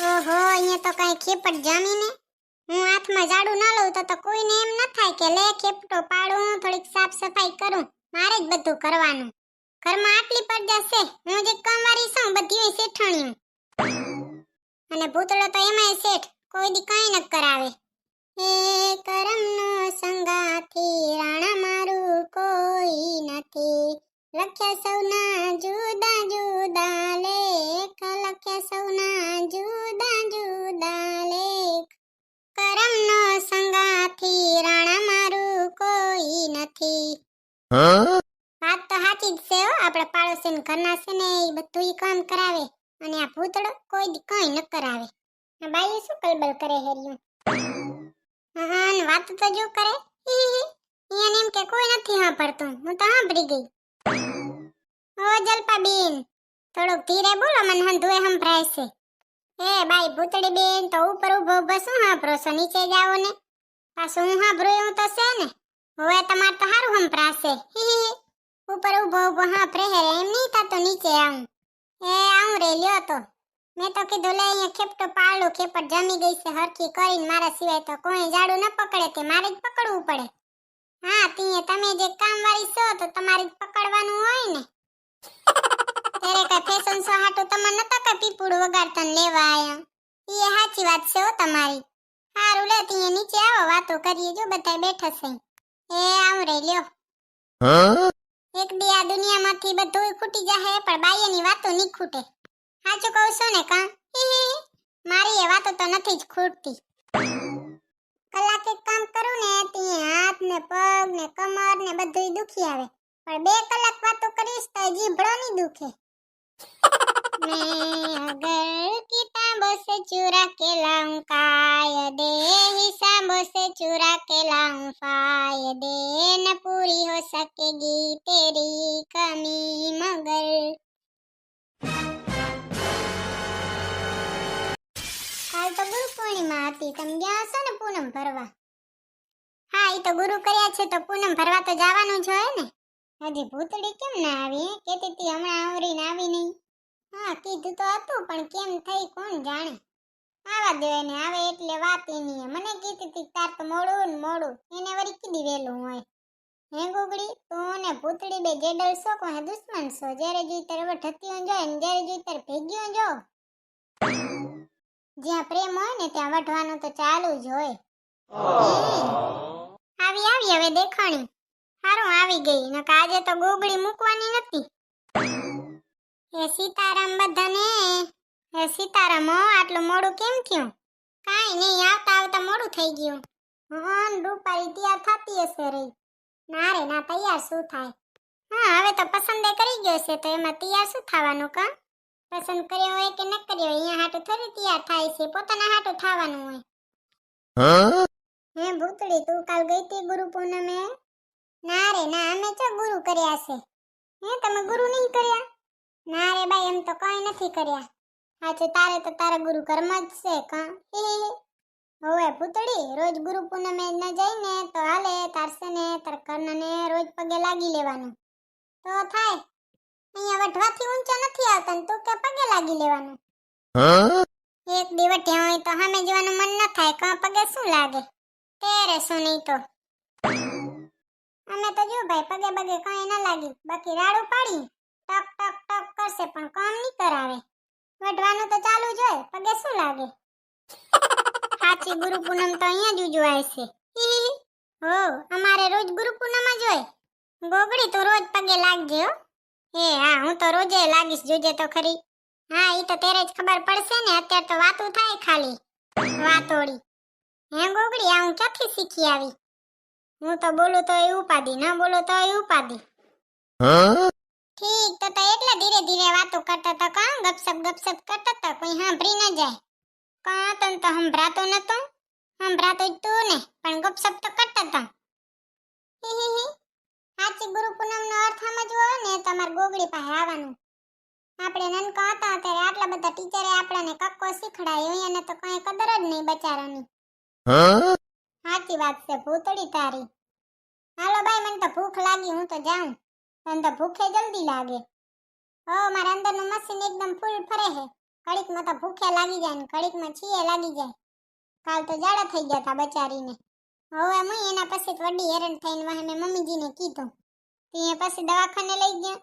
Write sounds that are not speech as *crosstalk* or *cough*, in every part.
ઓહો, અહીંયા તો કઈ ખેપટ જામીને. હું હાથમાં ઝાડુ ન લઉં તો તો કોઈને એમ ન થાય કે લે ખેપટો પાડું થોડીક સાફ સફાઈ કરું. મારે જ બધું કરવાનું. ઘરમાં આટલી પડદા છે. હું જે કામવાળી છું બધી શેઠાણીયું અને ભૂતળો તો એમાંય શેઠ. કોઈ દી કઈ ન કરાવે. લખ્યા સૌના જુદા જુદા લેખ લખ્યા સૌના જુદા જુદા લેખ. કરમનો સંગાથી રાણા મારું કોઈ નથી. વાત તો સાચી જ છે હો આપણે પાડોશી ઘરના છે ને એ બધું ઈ કામ કરાવે અને આ ભૂતળો કોઈ દી કઈ ન કરાવે. આ શું કલબલ કરે હેરિયું હા વાત તો જો કરે. હી એમ કે કોઈ નથી સાંભળતું. હું તો સાંભળી ગઈ. ઓ જલપાબેન. થોડુંક ધીરે બોલો, મને હંધુએ સંભળાય છે. એ બાઈ ભૂતડી બેન તો ઉપર ઊભો ઊભો શું સાંભળો છો? નીચે જાઓ ને. પાછું હું સાંભળું એવું તો છે ને. હવે તમારે તો સારું સંભળાશે. ઉપર ઊભો ઊભો સાંભળે હે, એમ નહીં થતો નીચે આવું. એ આવું રે, લ્યો તો. મેં તો કીધું, લે, અહીંયા ખેપટો પાડો, ખેપટ જમી ગઈ છે હરકી કરીને. મારા સિવાય તો કોઈ જાડું ન પકડે, તે મારે જ પકડવું પડે. હા તીએ તમે જે કામવાળી છો તો તમારે પકડવાનું હોય ને. ત્યારે કઈ ફેશન શો હાટું તમને નતા કઈ પીપુડ વગાડતા લેવા આયા. એ સાચી વાત છે હો તમારી. હારું લે તીએ નીચે આવો વાતો કરીએ જો બધા બેઠા છે. એ આવું રે લ્યો એક દી આ દુનિયામાંથી બધું ખૂટી જાહે પણ બાઈની વાતો નહીં ખૂટે. સાચું કહું છું ને કા. મારી એ વાતો તો નથી જ ખૂટતી. કલાક કામ કરું ને તી હાથ ને પગ ને કમર ને બધું દુખી આવે પણ બે કલાક વાતો કરીશ તો જીભડો નહીં દુખે मैं अगर किताबों से चुरा के लाऊं कायदे हिसाबों से चुरा के लाऊं फायदे न पूरी हो सकेगी तेरी कमी मगर કાલ તો ગુરુ પૂર્ણિમા હતી તમે ગયા હશો ને પૂનમ ભરવા હા એ તો ગુરુ કર્યા છે તો પૂનમ ભરવા તો જવાનું જ હોય ને. હજી ભૂતડી કેમ ના આવી કેતી તી હમણાં હમણાં આવરીને આવી નહીં હા, કીધું તો હતું, પણ કેમ થઈ કોણ જાણે? આવા દે ને આવે એટલે વાત એની મને કીધી તી તાર તો મોડું ને મોડું. એને વળી કીધી વેલું હોય. હે ગુગડી તું ને ભૂતડી બે જેડલ છો કોઈ દુશ્મન છો જ્યારે જોઈ ત્યારે વઠતી જોય ને જ્યારે જોઈ ત્યારે ભેગ્યો જો જ્યાં પ્રેમ હોય ને ત્યાં વઢવાનું તો ચાલુ જ હોય. આવી આવી હવે દેખાણી. હારું આવી ગઈ નકર આજે તો ગોગળી મૂકવાની નથી. એ સીતારામ બધાને એ સીતારામ આટલું મોડું કેમ થયું? કાંઈ નહીં, આવતા આવતા મોડું થઈ ગયું. હં રૂપાળી તૈયાર થતી હશે રહી ના રે, ના, તૈયાર શું થાય? હા, હવે તો પસંદે કરી ગયો છે, તો એમાં તૈયાર શું થવાનું કા? પસંદ કર્યો હોય કે ન કર્યો હોય, અહીંયા હાટું થોડી તૈયાર થાય છે, પોતાના હાટું થવાનું હોય. હે ભૂતળી તું કાલ ગઈ તી ગુરુ પૂનમે? ના રે ના અમે તો ગુરુ કર્યા છે? હે તમે ગુરુ નહીં કર્યા? ના રે બાઈ એમ તો કઈ નથી કર્યા. આજે તારે તો તારા ગુરુ કર્મ જ છે કા. હવે ભૂતળી રોજ ગુરુ પૂનમે ન જઈને તો હાલે તારસે ને તાર કર્ણને રોજ પગે લાગી લેવાનું. તો થાય. અહીંયા વઢવાથી ઊંચા નથી આવતા ને તું કે પગે લાગી લેવાનું. એક દિવટ્યા હોય તો સામે જવાનું મન ન થાય કા? પગે શું લાગે? તેરે શું નહીં તો? અમે તો જો ભાઈ, પગે પગે કઈ ના લાગી. બાકી રાડું પાડી ટક ટક ટક કરશે, પણ કામ નહીં કરાવે. વઢવાનું તો ચાલુ જ હોય, પગે શું લાગે? સાચી ગુરુ પૂનમ તો અહીંયા જ ઉજવાય છે. હો, અમારે રોજ ગુરુ પૂનમ જ હોય. ગોગડી તું રોજ પગે લાગજે, હો. એ હા, હું તો રોજે લાગીશ, જોજે તો ખરી. હા એ તો તેરે જ ખબર પડશે ને, અત્યારે તો વાતું થાય ખાલી. વાતોડી હે ગોગડી આ હું ક્યાંથી શીખી આવી? હું તો બોલું તો એ ઉપાધિ ન બોલું તો એ ઉપાધિ. ઠીક તો તો એટલે ધીરે ધીરે વાતો કરતા તો કાં ગપસપ ગપસપ કરતા તો કોઈ સાંભળી ન જાય. કાં તન તો સંભળાતો નતો સંભળાતો જ તું ને પણ ગપસપ તો કરતા હી સાચી ગુરુ પૂનમનો અર્થ સમજવો ને તમારે ગોગડી પાસે આવવાનું. આપણે નનકા હતા ત્યારે આટલા બધા ટીચરે આપણને કક્કો શીખડાયો એને તો કઈ કદર જ નહીં બચારાની. સાચી વાત છે ભૂતડી તારી. હાલો ભાઈ મને તો ભૂખ લાગી, હું તો જાઉં. તને તો ભૂખે જલ્દી લાગે. ઓ, મારા અંદરનું મશીન એકદમ ફૂલ ફરે છે. કડીકમાં તો ભૂખે લાગી જાય ને કડીકમાં છીએ લાગી જાય. કાલ તો જાડા થઈ ગયા હતા બચારીને. હવે હું એના પછી વડી હેરાન થઈને વાહે મેં મમ્મીજીને કીધું. તે પછી દવાખાને લઈ ગયા?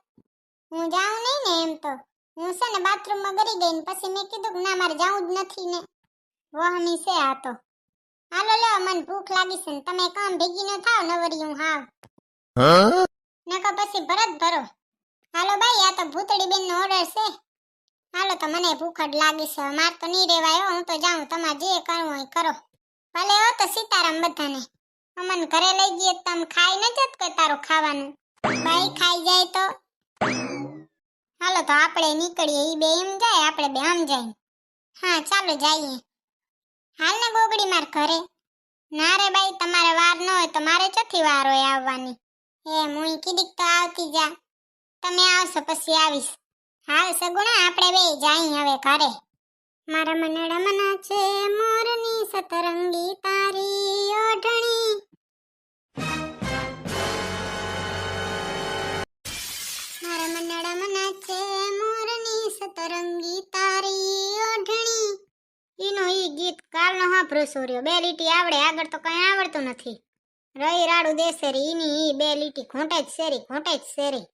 હું જાઉં નહીં ને એમ તો. હું છે ને બાથરૂમમાં ગરી ગઈ ને પછી મેં કીધું કે ના, મારે જાવું જ નથી ને. વહમી છે આ તો. હાલો લો મને ભૂખ લાગી છે ને તમે કામ ભેગી ન થાવ નવરી હું? હાવ નકો પછી ભરત ભરો. હાલો ભાઈ આ તો ભૂતડી બેન નો ઓર્ડર છે. હાલો તો મને ભૂખ જ લાગી છે. માર તો નહીં રેવાયો હું તો જાઉં તમારે જે કરવું હોય કરો. ભલે હો તો સીતારામ બધાને. અમન ઘરે લઈ ગઈએ તમે ખાઈ ન જત કે તારું ખાવાનું. ભાઈ ખાઈ જાય તો? હાલો તો આપણે નીકળીએ. એ બે એમ જાય આપણે બે આમ જાય. હા ચાલો જઈએ. હાલ ને ગોગડી માર ઘરે. ના રે બાઈ, તમારે વાર ન હોય તો મારે ચોથી વાર હોય આવવાની. એ મુઈ કીધીક તો આવતી જા. તમે આવશો પછી આવીશ. હાલ સગુણા, આપણે બે જાય હવે ઘરે. મારા મનડા મના છે મોરની સતરંગી તારી ઓઢણી. કાલનો હાંભળો સૂર્યો બે લીટી આવડે, આગળ તો કઈ આવડતું નથી. રઈ રાડુ દેસેરી ઈની ઈ બે લીટી ખોંટે જ શેરી ખોંટે જ શેરી.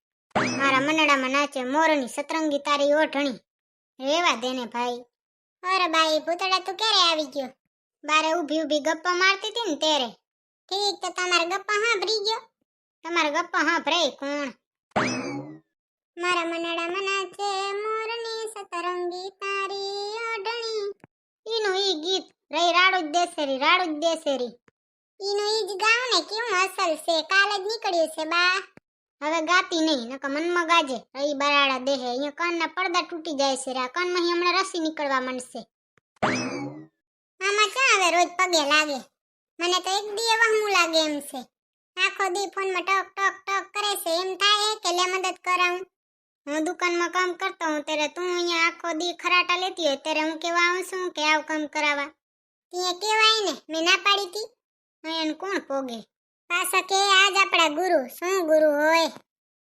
મારા મનડામાં નાચે મોરની સતરંગી તારી ઓઢણી. રેવા દેને ભાઈ. અરે બાઈ, ભૂતડા તું ક્યારે આવી ગયો? બારે ઊભી ઊભી ગપ્પા મારતી હતી ને તેરે ઠીક, તો તમારા ગપ્પા સાંભળી ગયો? તમારા ગપ્પા સાંભળે કોણ? મારા મનાડામાં નાચે મોરની સતરંગી તારી ઓઢણી. રહી રાડુ જ રાડુ ઈનું ઈ ને કેવું અસલ છે? કાલ જ નીકળ્યું છે, બા. હવે ગાતી નહીં, નકર મનમાં ગાજે. રહી બરાડા દેહે, અહીંયા કાનના પડદા તૂટી જાય છે, રા. કાનમાં હમણાં રસી નીકળવા માંડશે. આમાં ક્યાં હવે રોજ પગે લાગે? મને તો એક દી વહમું લાગે એમ છે. આખો દી ફોનમાં ટક ટક ટક કરે છે. એમ થાય કે લે મદદ કરાવું? હું દુકાનમાં કામ કરતો હું ત્યારે તું અહીંયા આખો દી ખરાટા લેતી હોય, ત્યારે હું કેવા આવું છું કે આવું કામ કરાવવા? ત્યાં કહેવાય ને મેં ના પાડી તી. એને કોણ પોગે? પાછા કે આજ આપણા ગુરુ શું ગુરુ હોય?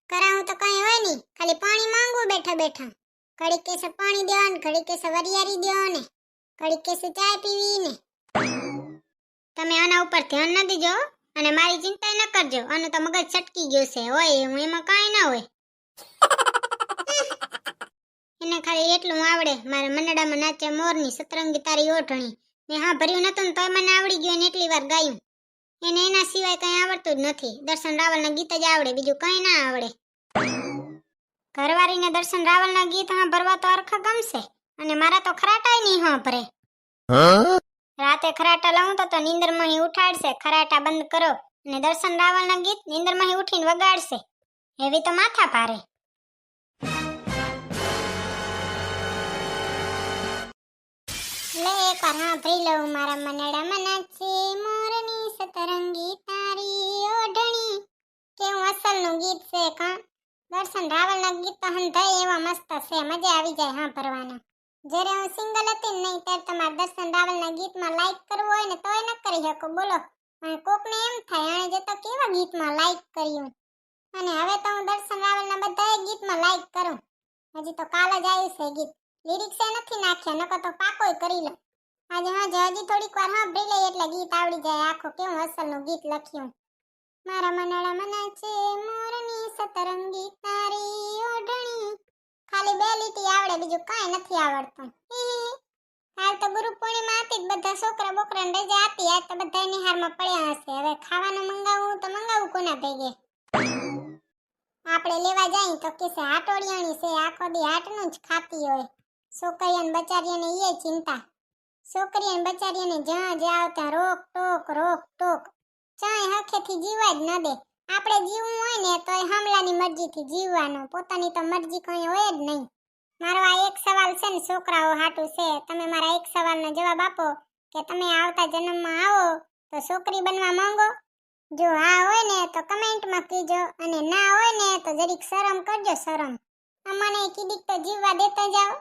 કરાવું તો કઈ હોય નહીં ખાલી પાણી માંગવું બેઠા બેઠા. ઘડી કેસે પાણી દેવાનું ઘડી કેસે વરિયારી દેવાને ઘડી કેસે ચા પીવી ને તમે આના ઉપર ધ્યાન ન દેજો અને મારી ચિંતા ન કરજો આનું તો મગજ છટકી ગયું છે હોય હું એમાં કાંઈ ના હોય. *laughs* એને ખાલી એટલું આવડે મારા મનડામાં નાચે મોરની સતરંગી તારી ઓઢણી. મેં હા ભર્યું નતું ને તોય મને આવડી ગયું ને એટલી વાર ગાયું. એને એના સિવાય કંઈ આવડતું જ નથી. દર્શન રાવલના ગીત જ આવડે બીજું કંઈ ના આવડે. ઘરવાળીને દર્શન રાવલના ગીત હા ભરવા તો અરખા ગમશે. અને મારા તો ખરાટાય નહીં હા ભરે. રાતે ખરાટા લાવું તો તો નીંદરમાં ઈ ઉઠાડશે. ખરાટા બંધ કરો અને દર્શન રાવલના ગીત નીંદરમાં ઈ ઉઠીને વગાડશે. એવી તો માથા ભારે. લે એક વાર સાંભળી લઉં મારા મનડા મના છે મોરની સતરંગી તારી ઓઢણી. કેવું અસલનું ગીત છે કા? દર્શન રાવલના ગીત તો હંધાય એવા મસ્ત છે, મજા આવી જાય હા ભરવાના. જ્યારે હું સિંગલ હતી નહીં, ત્યારે તમારે દર્શન રાવલના ગીતમાં લાઈક કરવું હોય ને તોય ન કરી શકો, બોલો. અને કોકને એમ થાય, આણે જતો કેવા ગીતમાં લાઈક કર્યું? અને હવે તો હું દર્શન રાવલના બધાય ગીતમાં લાઈક કરું. હજી તો કાલ જ આવ્યું છે ગીત. લિરિક્સ નથી નાખ્યા, નકર તો પાકોય કરી લે. આજે હા હજી થોડીક વાર સાંભળી લઈએ એટલે ગીત આવડી જાય, આખો કેવું અસલનું ગીત લખ્યું મારા મનાળા મના છે મોરની સતરંગી, તારી ઓઢણી. ખાલી બે લીટી આવડે, બીજું કાંઈ નથી આવડતું. હાલ તો ગુરુ પૂર્ણિમા હતી બધા છોકરા બોકરાને રજા હતી, આજ તો બધા નિહારમાં પડ્યા હશે. હવે ખાવાનું મંગાવવું તો મંગાવવું કોના ભેગે? આપણે લેવા જાય તો કેસે હાટોડિયાણી છે, આખો દી આટનું જ ખાતી હોય. છોકરીઓને બચારીઓને એ ચિંતા. છોકરીઓને બચારીઓને જ્યાં જાવ ત્યાં રોક ટોક રોક ટોક. ચાય હખેથી જીવવા જ ન દે. આપણે જીવવું હોય ને તો એ હમલાની મરજીથી જીવવાનું. પોતાની તો મરજી કંઈ હોય જ નહીં. મારો આ એક સવાલ છે ને છોકરાઓ હાટું છે. તમે મારા એક સવાલનો જવાબ આપો કે તમે આવતા જન્મમાં આવો તો છોકરી બનવા માંગો? જો હા હોય ને તો કમેન્ટમાં કીજો અને ના હોય ને તો જરીક શરમ કરજો શરમ. અમને કીધીક તો જીવવા દેતા જાઓ.